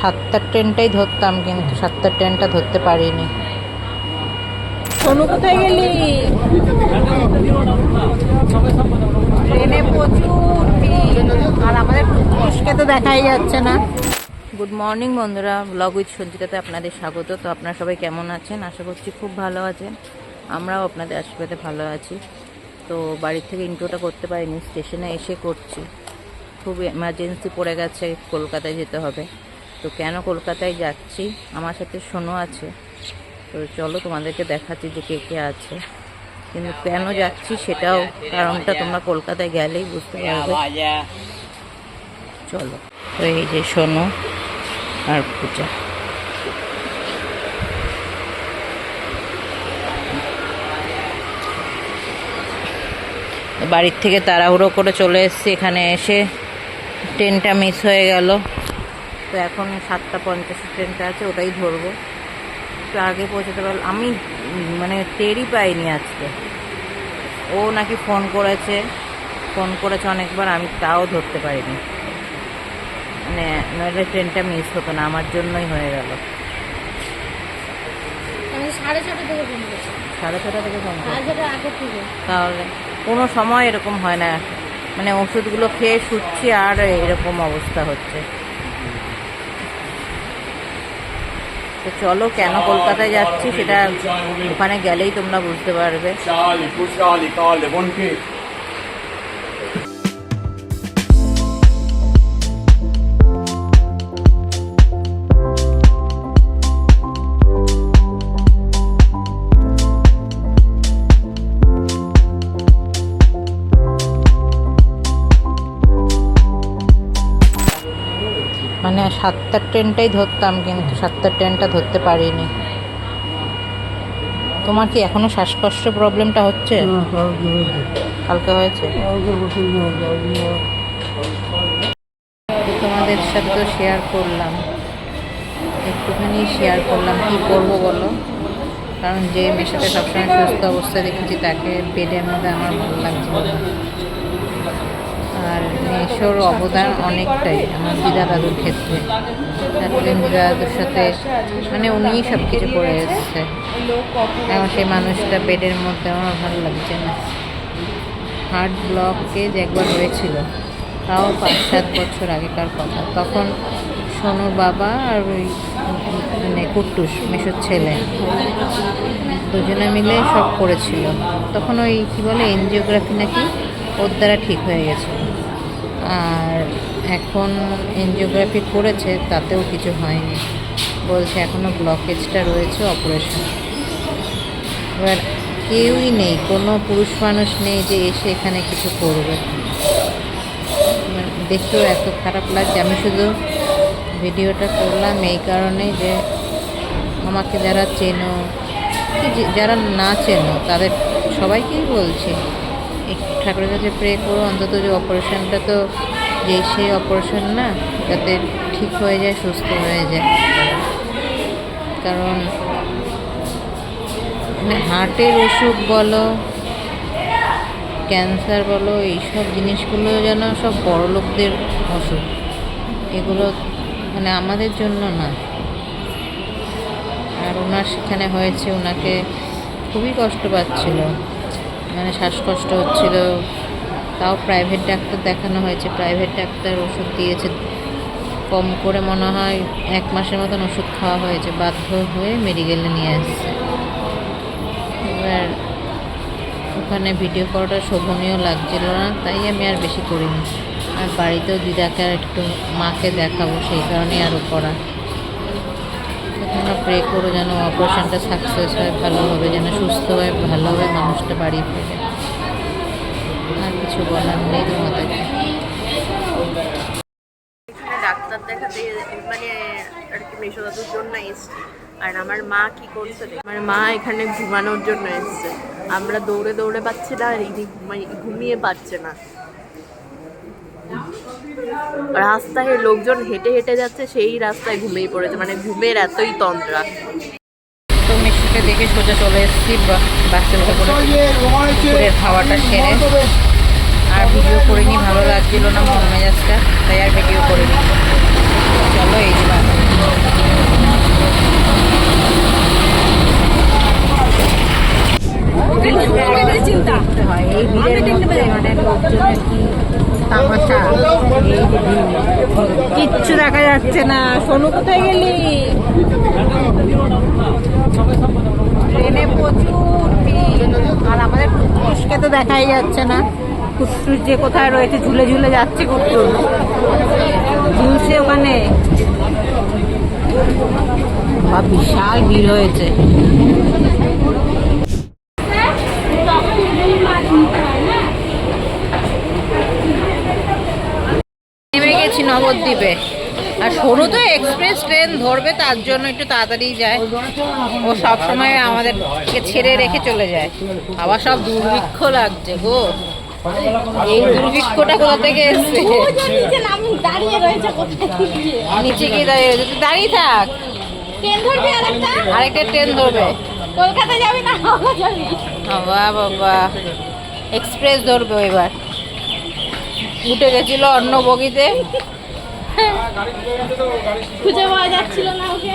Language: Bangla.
সাতটার ট্রেনটাই ধরতাম কিন্তু সাতটার ট্রেনটা ধরতে পারিনি। সোনু কোথায় গেলি? ট্রেনে প্রচুর ভিড়। আর আমাদের তো দেখাই যাচ্ছে না। গুড মর্নিং বন্ধুরা ব্লগ উইথ সঞ্জিতাতে আপনাদের স্বাগত। তো আপনারা সবাই কেমন আছেন? আশা করছি খুব ভালো আছেন। আমরাও আপনাদের আশীর্বাদে ভালো আছি। তো বাড়ির থেকে ইন্ট্রোটা করতে পারিনি স্টেশনে এসে করছি। খুব এমার্জেন্সি পড়ে গেছে কলকাতায় যেতে হবে। তো কেন কলকাতায় যাচ্ছি? আমার সাথে শোনো আছে। তো চলো তোমাদেরকে দেখাচ্ছি যে কে কে আছে। কিন্তু কেন যাচ্ছি সেটাও কারণটা তোমরা কলকাতায় গেলেই বুঝতে পারবে। চলো, তো এই যে শোনো আর পূজা। বাড়ির থেকে তাড়াহুড়ো করে চলে এসেছি। এখানে এসে ট্রেনটা মিস হয়ে গেল। তো এখন সাতটা পঞ্চাশের ট্রেনটা আছে ওটাই ধরবো। একটু আগে পৌঁছাতে পারল আমি মানে টেরই পাইনি আজকে। ও নাকি ফোন করেছে ফোন করেছে অনেকবার আমি তাও ধরতে পারিনি। মানে নইলে ট্রেনটা মিস হতো না আমার জন্যই হয়ে গেল। সাড়ে ছটা সাড়ে থেকে। তাহলে কোনো সময় এরকম হয় না। মানে ওষুধগুলো খেয়ে শুচ্ছি আর এরকম অবস্থা হচ্ছে। তো চলো কেন কলকাতায় যাচ্ছি সেটা ওখানে গেলেই তোমরা বুঝতে পারবে। সাতটার ট্রেনটাই ধরতাম কিন্তু সাতটার ট্রেনটা ধরতে পারিনি। তোমার কি এখনও শ্বাসকষ্ট প্রবলেমটা হচ্ছে? কালকে হয়েছে। তোমাদের সাথে তো শেয়ার করলাম। একটুখানি শেয়ার করলাম। কি করব বলো? কারণ যে মেশাতে সবসময় সুস্থ অবস্থায় দেখেছি তাকে বেডের মধ্যে আমার ভালো লাগছিল আর মেশোর অবদান অনেকটাই আমার দিদা দাদুর ক্ষেত্রে। দিদা দাদুর সাথে মানে উনিই সব কিছু করে এসছে। এখন সেই মানুষটা বেডের মধ্যে আমার ভালো লাগছে না। হার্ট ব্লকে যে একবার হয়েছিল, তাও পাঁচ সাত বছর আগেকার কথা। তখন সোনুর বাবা আর ওই মানে কুট্টুস, মেশোর ছেলে, দুজনে মিলে সব করেছিল। তখন ওই কী বলে, এনজিওগ্রাফি নাকি ওর দ্বারা ঠিক হয়ে গেছে। আর এখন এনজিওগ্রাফি করেছে, তাতেও কিছু হয়নি। বলছে এখনও ব্লকেজটা রয়েছে অপারেশন এবার কেউই নেই, কোনো পুরুষ মানুষ নেই যে এসে এখানে কিছু করবে। দেখতেও এত খারাপ লাগছে। আমি শুধু ভিডিওটা করলাম এই কারণে যে আমাকে যারা চেনো যারা না চেনো, তাদের সবাইকেই বলছি। ঠাকুরের কাছে প্রে করো, অন্তত যে অপারেশনটা তো যে সেই অপারেশন না, যাতে ঠিক হয়ে যায়, সুস্থ হয়ে যায়। কারণ মানে হার্টের ওষুধ বলো ক্যান্সার বলো, এইসব জিনিসগুলো যেন সব বড় লোকদের ওষুধ এগুলো মানে আমাদের জন্য না। আর ওনার সেখানে হয়েছে, ওনাকে খুবই কষ্ট পাচ্ছিল। মানে শ্বাসকষ্ট হচ্ছিল। তাও প্রাইভেট ডাক্তার দেখানো হয়েছে। প্রাইভেট ডাক্তার ওষুধ দিয়েছে। কম করে মনে হয় এক মাসের মতন ওষুধ খাওয়া হয়েছে। বাধ্য হয়ে মেডিকেলে নিয়ে আসছে। এবার ওখানে ভিডিও করাটা শোভনীয় লাগছিল না, তাই আমি আর বেশি করিনি। আর বাড়িতেও দিদাকে আর একটু মাকে দেখাবো, সেই কারণেই আরও করা। তোমরা প্রে করো, যেন অপারেশনটা সাকসেস হয় ভালোভাবে যেন সুস্থ হয় ভালোভাবে মানুষটা বাড়ি ফেরে আর কিছু বলার নেই তোমাদেরকে ডাক্তার দেখাতে মানে আর কি মেশোদাতুর জন্য এসছি। আর আমার মা কি করছে আমার মা এখানে ঘুমানোর জন্য এসছে। আমরা দৌড়ে দৌড়ে পাচ্ছি না আর ইনি ঘুমাই- ঘুমিয়ে পাচ্ছে না। রাস্তায় লোকজন হেঁটে হেঁটে যাচ্ছে, সেই রাস্তায় ঘুমিয়ে পড়েছে মানে ঘুমের এতই তন্দ্রা। তো দেখে সোজা চলে এসেছি, বা- বাসে উঠে খাওয়াটা সেরে আর ভিডিও করিনি, ভালো লাগছিল না, মন মেজাজটা তাই আর ভিডিও করিনি। চলো, এই বাস। চিন্তা হয় এই ভিড়ের মধ্যে মানে লোকজনের কি তামাশা এই যে ভিড়। কিচ্ছু দেখা যাচ্ছে না। সোনু কোথায় গেলি? ট্রেনে প্রচুর আর আমাদের ফুসকে তো দেখাই যাচ্ছে না। ফুসফুস যে কোথায় রয়েছে, ঝুলে ঝুলে যাচ্ছে করতে ঝুলছে ওখানে। বিশাল ভিড় হয়েছে। নেমে গেছি নবদ্বীপে। আর সরু তো এক্সপ্রেস ট্রেন ধরবে তার জন্য একটু তাড়াতাড়ি যায়। ও সব সময় আমাদেরকে ছেড়ে রেখে চলে যায়। আবার সব দুর্ভিক্ষ লাগছে গো। এই দুর্ভিক্ষটা কোথা থেকে এসছে? নিচে গিয়ে দাঁড়িয়ে রয়েছে। দাঁড়িয়ে থাক। ট্রেন ধরবি আর আরেকটা ট্রেন ধরবে। কলকাতা যাবি না? বাবা বাবা। এক্সপ্রেস ধরবে এবার। উঠে গেছিল অন্য বগিতে খুঁজে পাওয়া যাচ্ছিল না ওকে।